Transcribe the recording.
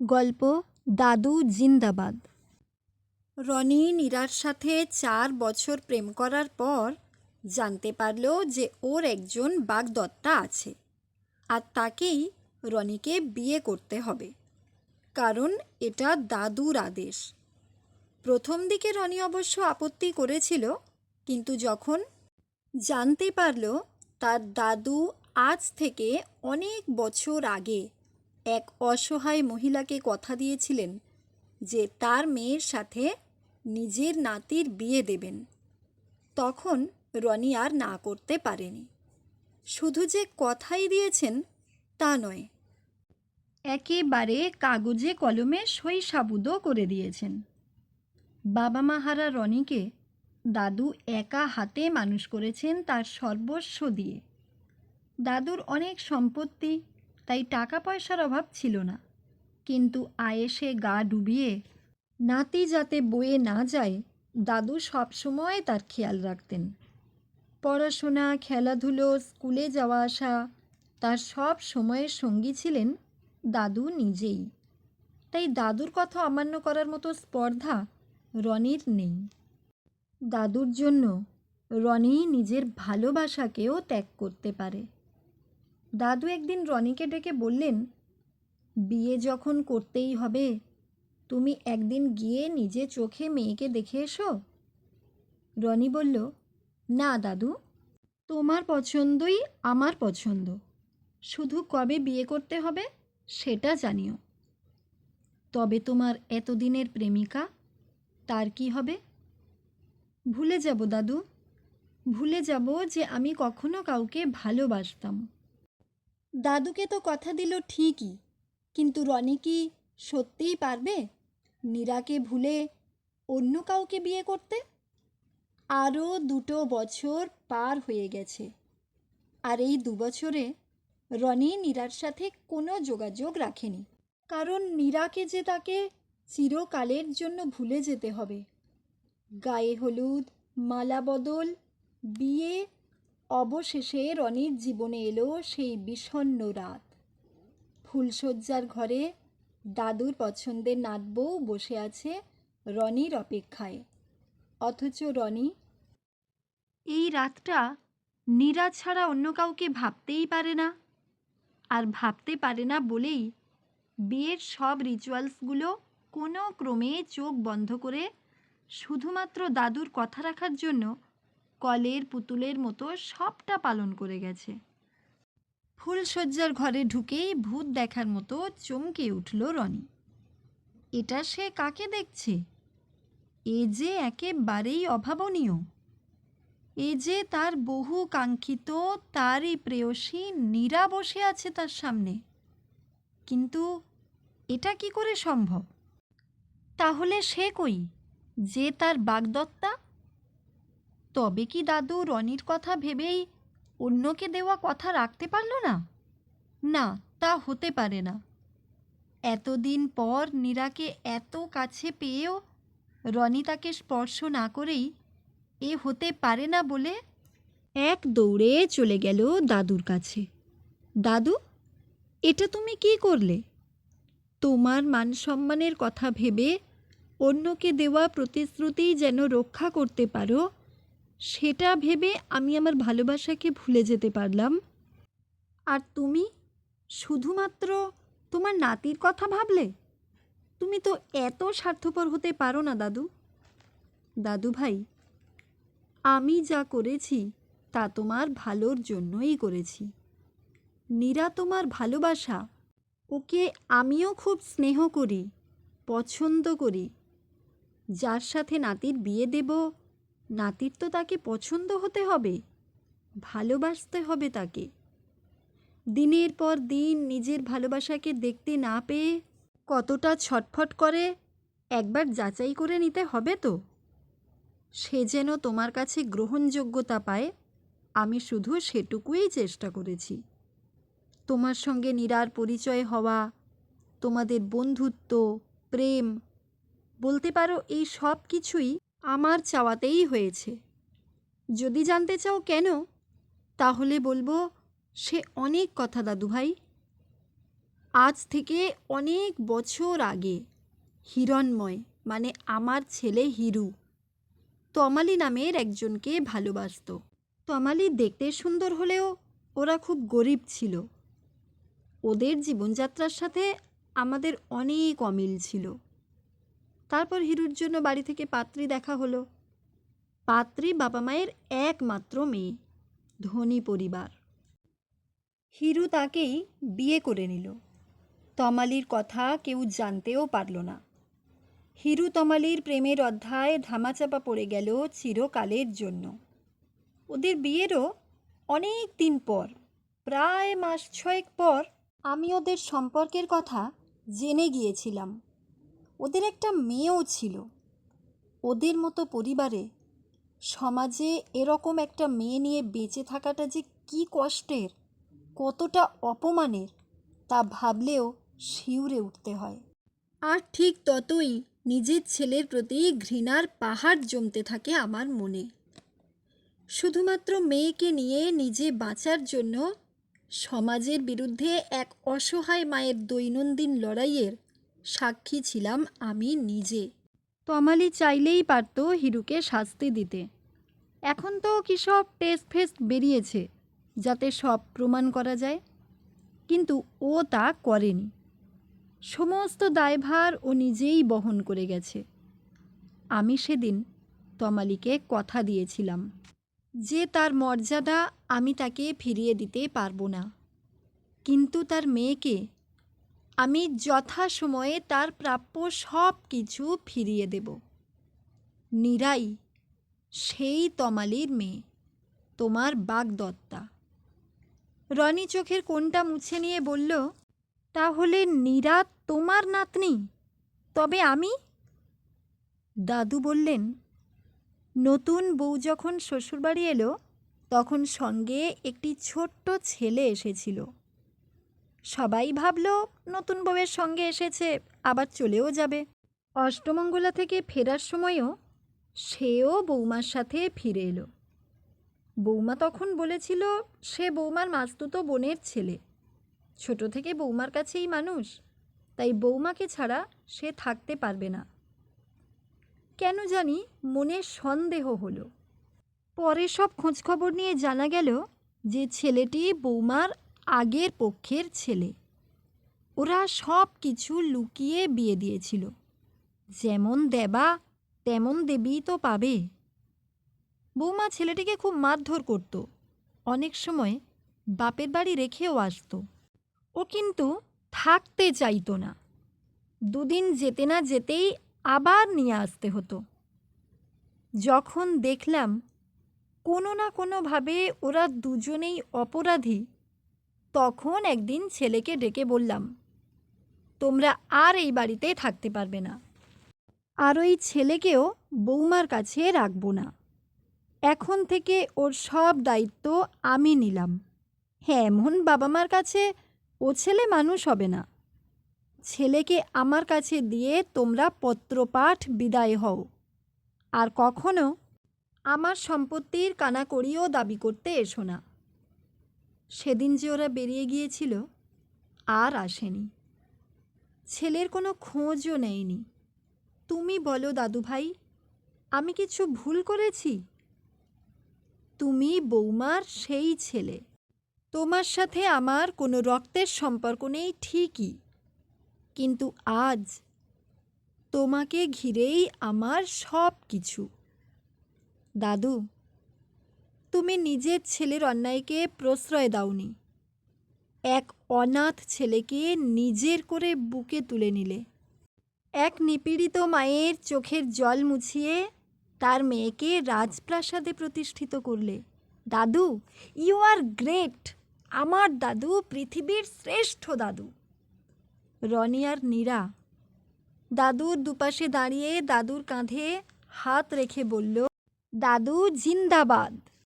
গল্প দাদু জিন্দাবাদ। রনি নীরার সাথে চার বছর প্রেম করার পর জানতে পারল যে ওর একজন বাগদত্তা আছে আর তাকেই রনিকে বিয়ে করতে হবে। কারণ এটা দাদুর আদেশ। প্রথম দিকে রনি অবশ্য আপত্তি করেছিল, কিন্তু যখন জানতে পারল তার দাদু আজ থেকে অনেক বছর আগে এক অসহায় মহিলাকে কথা দিয়েছিলেন যে তার মেয়ের সাথে নিজের নাতির বিয়ে দেবেন। তখন রনি আর না করতে পারেনি। শুধু যে কথাই দিয়েছেন তা নয়, একেবারে কাগজে কলমে সই সাবুদও করে দিয়েছেন। বাবা মাহারা রনিকে দাদু একা হাতে মানুষ করেছেন তার সর্বস্ব দিয়ে। দাদুর অনেক সম্পত্তি তাই টাকা পয়সার অভাব ছিল না। কিন্তু আয়েসে গা ডুবিয়ে, নাতি যাতে বয়ে না যায়, দাদু সবসময় তার খেয়াল রাখতেন। পড়াশোনা, খেলাধুলো, স্কুলে যাওয়া আসা, তার সব সময়ের সঙ্গী ছিলেন দাদু নিজেই। তাই দাদুর কথা অমান্য করার মতো স্পর্ধা রনির নেই। দাদুর জন্য রনি নিজের ভালোবাসাকেও ত্যাগ করতে পারে। দাদু একদিন রনিকে ডেকে বললেন, বিয়ে যখন করতেই হবে, তুমি একদিন গিয়ে নিজে চোখে মেয়েকে দেখে এসো। রনি বলল, না দাদু, তোমার পছন্দই আমার পছন্দ। শুধু কবে বিয়ে করতে হবে সেটা জানিও। তবে তোমার এতদিনের প্রেমিকা, তার কি হবে? ভুলে যাব দাদু, ভুলে যাব যে আমি কখনো কাউকে ভালোবাসতাম। দাদুকে তো কথা দিল ঠিকই, কিন্তু রনি কি সত্যিই পারবে? নীরাকে ভুলে অন্য কাউকে বিয়ে করতে? আরও দুটো বছর পার হয়ে গেছে, আর এই দু বছরে রনি নীরার সাথে কোনো যোগাযোগ রাখেনি। কারণ নীরাকে যে তাকে চিরকালের জন্য ভুলে যেতে হবে। গায়ে হলুদ, মালা বদল, বিয়ে অবশেষে রনির জীবনে এলো সেই বিষণ্ণ রাত। ফুলশয্যার ঘরে দাদুর পছন্দের নাতবউ বসে আছে রনির অপেক্ষায়। অথচ রনি, এই রাতটা নীরা ছাড়া অন্য কাউকে ভাবতেই পারে না। আর ভাবতে পারে না বলেই বিয়ের সব রিচুয়ালসগুলো কোনো ক্রমে চোখ বন্ধ করে শুধুমাত্র দাদুর কথা রাখার জন্য কলের পুতুলের মতো সবটা পালন করে গেছে। ফুলশয্যার ঘরে ঢুকেই ভূত দেখার মতো চমকে উঠল রনি। এটা সে কাকে দেখছে? এ যে একেবারেই অভাবনীয়। এ যে তার বহু কাঙ্ক্ষিত, তারই প্রেয়সী নীরা বসে আছে তার সামনে। কিন্তু এটা কি করে সম্ভব? তাহলে সে কই? যে তার বাগদত্তা? তবে কি দাদু রনির কথা ভেবেই অন্যকে দেওয়া কথা রাখতে পারল না? না, তা হতে পারে না। এতদিন পর নীরাকে এত কাছে পেয়েও রনি তাকে স্পর্শ না করেই এ হতে পারে না বলে এক দৌড়ে চলে গেল দাদুর কাছে। দাদু, এটা তুমি কি করলে? তোমার মান সম্মানের কথা ভেবে অন্যকে দেওয়া প্রতিশ্রুতি যেন রক্ষা করতে পারো সেটা ভেবে আমি আমার ভালোবাসাকে ভুলে যেতে পারলাম। আর তুমি? শুধুমাত্র তোমার নাতির কথা ভাবলে? তুমি তো এত স্বার্থপর হতে পারো না, দাদু। দাদু ভাই, আমি যা করেছি, তা তোমার ভালোর জন্যই করেছি। নীরা তোমার ভালোবাসা, ওকে আমিও খুব স্নেহ করি, পছন্দ করি। যার সাথে নাতির বিয়ে দেব নাতির তো তাকে পছন্দ হতে হবে, ভালোবাসতে হবে তাকে। দিনের পর দিন নিজের ভালোবাসাকে দেখতে না পেয়ে কতটা ছটফট করে একবার যাচাই করে নিতে হবে তো। সে যেন তোমার কাছে গ্রহণযোগ্যতা পায়, আমি শুধু সেটুকুই চেষ্টা করেছি। তোমার সঙ্গে নিরার পরিচয় হওয়া, তোমাদের বন্ধুত্ব, প্রেম, বলতে পারো এই সব কিছুই আমার চাওয়াতেই হয়েছে। যদি জানতে চাও কেন, তাহলে বলব সে অনেক কথা দাদু ভাই। আজ থেকে অনেক বছর আগে হিরণময় মানে আমার ছেলে হিরু, তমালি নামের একজনকে ভালোবাসতো। তমালি দেখতে সুন্দর হলেও ওরা খুব গরিব ছিল। ওদের জীবনযাত্রার সাথে আমাদের অনেক অমিল ছিল। তারপর হিরুর জন্য বাড়ি থেকে পাত্রী দেখা হলো। পাত্রী বাবা মায়ের একমাত্র মেয়ে, ধনী পরিবার। হিরু তাকেই বিয়ে করে নিল। তমালির কথা কেউ জানতেও পারল না। হিরু তমালির প্রেমের অধ্যায় ধামাচাপা পড়ে গেল চিরকালের জন্য। ওদের বিয়েরও অনেক দিন পর, প্রায় মাস ছয়েক পর আমি ওদের সম্পর্কের কথা জেনে গিয়েছিলাম। ওদের একটা মেয়েও ছিল। ওদের মতো পরিবারে সমাজে এরকম একটা মেয়ে নিয়ে বেঁচে থাকাটা যে কী কষ্টের, কতটা অপমানের, তা ভাবলেও শিউরে উঠতে হয়। আর ঠিক ততই নিজের ছেলের প্রতি ঘৃণার পাহাড় জমতে থাকে আমার মনে। শুধুমাত্র মেয়েকে নিয়ে নিজে বাঁচার জন্য সমাজের বিরুদ্ধে এক অসহায় মায়ের দৈনন্দিন লড়াইয়ের সাক্ষী ছিলাম আমি নিজে। তমালি চাইলেই পারত হিরুকে শাস্তি দিতে। এখন তো কী সব টেস্ট ফেস্ট বেরিয়েছে, যাতে সব প্রমাণ করা যায়। কিন্তু ও তা করেনি। সমস্ত দায়ভার ও নিজেই বহন করে গেছে। আমি সেদিন তমালিকে কথা দিয়েছিলাম যে তার মর্যাদা আমি তাকে ফিরিয়ে দিতে পারব না। কিন্তু তার মেয়েকে আমি যথাসময়ে তার প্রাপ্য সব কিছু ফিরিয়ে দেব। নিরাই, সেই তমালির মেয়ে, তোমার বাগদত্তা। রনি চোখের কোনটা মুছে নিয়ে বলল, তাহলে নীরা তোমার নাতনি? তবে আমি? দাদু বললেন, নতুন বউ যখন শ্বশুরবাড়ি এলো, তখন সঙ্গে একটি ছোট্ট ছেলে এসেছিল। সবাই ভাবল, নতুন বউয়ের সঙ্গে এসেছে, আবার চলেও যাবে। অষ্টমঙ্গলা থেকে ফেরার সময়ও সেও বৌমার সাথে ফিরে এলো। বৌমা তখন বলেছিল, সে বৌমার মাস্তুতো বোনের ছেলে। ছোট থেকে বৌমার কাছেই মানুষ, তাই বৌমাকে ছাড়া সে থাকতে পারবে না। কেন জানি মনে সন্দেহ হলো। পরে সব খোঁজখবর নিয়ে জানা গেল যে ছেলেটি বৌমার আগের পক্ষের ছেলে। ওরা সব কিছু লুকিয়ে বিয়ে দিয়েছিল। যেমন দেবা, তেমন দেবীই তো পাবে। বৌমা ছেলেটিকে খুব মারধর করত। অনেক সময় বাপের বাড়ি রেখেও আসতো। ও কিন্তু থাকতে চাইতো না। দুদিন যেতে না যেতেই আবার নিয়ে আসতে হতো। যখন দেখলাম কোনো না কোনোভাবে ওরা দুজনেই অপরাধী তখন একদিন ছেলেকে ডেকে বললাম, তোমরা আর এই বাড়িতে থাকতে পারবে না। আর ওই ছেলেকেও বৌমার কাছে রাখব না। এখন থেকে ওর সব দায়িত্ব আমি নিলাম। হ্যাঁ এমন বাবা মার কাছে ও ছেলে মানুষ হবে না। ছেলেকে আমার কাছে দিয়ে তোমরা পত্রপাঠ বিদায় হও। আর কখনো আমার সম্পত্তির কানাকড়িও দাবি করতে এসো না। সেদিন যে ওরা বেরিয়ে গিয়েছিল, আর আসেনি। ছেলের কোনো খোঁজও নেয়নি। তুমি বলো দাদু ভাই আমি কিছু ভুল করেছি? তুমি বৌমার সেই ছেলে। তোমার সাথে আমার কোনো রক্তের সম্পর্ক নেই, ঠিকই। কিন্তু আজ তোমাকে ঘিরেই আমার সব কিছু দাদু তুমি নিজের ছেলের অন্যায়কে প্রশ্রয় দাওনি। এক অনাথ ছেলেকে নিজের করে বুকে তুলে নিলে। এক নিপীড়িত মায়ের চোখের জল মুছিয়ে তার মেয়েকে রাজপ্রাসাদে প্রতিষ্ঠিত করলে। দাদু ইউ আর গ্রেট আমার দাদু পৃথিবীর শ্রেষ্ঠ দাদু। রনি আর নীরা। দাদুর দুপাশে দাঁড়িয়ে দাদুর কাঁধে হাত রেখে বলল, দাদু জিন্দাবাদ।